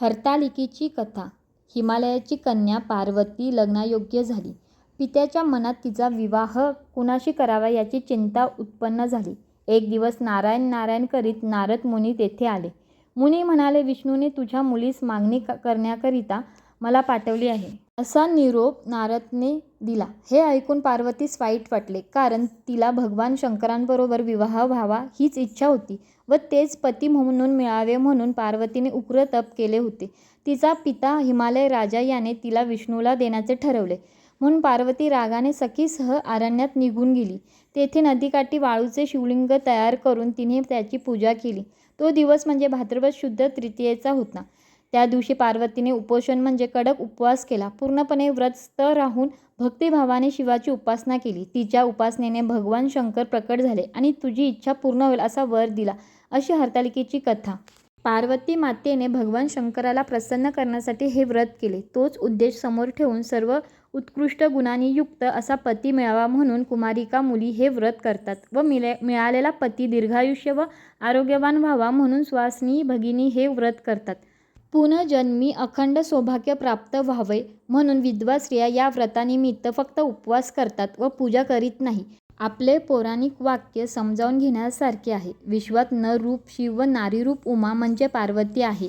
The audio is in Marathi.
हरतालिकेची कथा हिमालयाची कन्या पार्वती लग्नायोग्य झाली. पित्याच्या मनात तिचा विवाह कुणाशी करावा याची चिंता उत्पन्न झाली. एक दिवस नारायण नारायण करीत नारद मुनी तेथे आले. मुनी म्हणाले, विष्णूने तुझ्या मुलीस मागणी करण्याकरिता मला पाठवली आहे. असा निरोप नारदने दिला. हे ऐकून पार्वतीस वाईट वाटले. कारण तिला भगवान शंकरांबरोबर विवाह व्हावा हीच इच्छा होती व तेच पती म्हणून मिळावे म्हणून पार्वतीने उग्र तप केले होते. तिचा पिता हिमालय राजा याने तिला विष्णूला देण्याचे ठरवले. म्हणून पार्वती रागाने सखीसह अरण्यात निघून गेली. तेथे नदीकाठी वाळूचे शिवलिंग तयार करून तिने त्याची पूजा केली. तो दिवस म्हणजे भाद्रपद शुद्ध तृतीयेचा होता. त्या दिवशी पार्वतीने उपोषण म्हणजे कडक उपवास केला. पूर्णपणे व्रतस्थ राहून भक्तिभावाने शिवाची उपासना केली. तिच्या उपासनेने भगवान शंकर प्रकट झाले आणि तुझी इच्छा पूर्ण होईल असा वर दिला. अशी हरतालिकेची कथा. पार्वती मातेने भगवान शंकराला प्रसन्न करण्यासाठी हे व्रत केले. तोच उद्देश समोर ठेवून सर्व उत्कृष्ट गुणांनी युक्त असा पती मिळावा म्हणून कुमारिका मुली हे व्रत करतात व मिळालेला पती दीर्घायुष्य व आरोग्यवान व्हावा म्हणून स्वासनी भगिनी हे व्रत करतात. पुनर्जन्मी अखंड सौभाग्य प्राप्त व्हावे म्हणून विधवा स्त्रिया या व्रतानिमित्त फक्त उपवास करतात व पूजा करीत नाही. आपले पौराणिक वाक्य समजावून घेण्यासारखे आहे. विश्वात नर रूप शिव व नारी रूप उमा म्हणजे पार्वती आहे.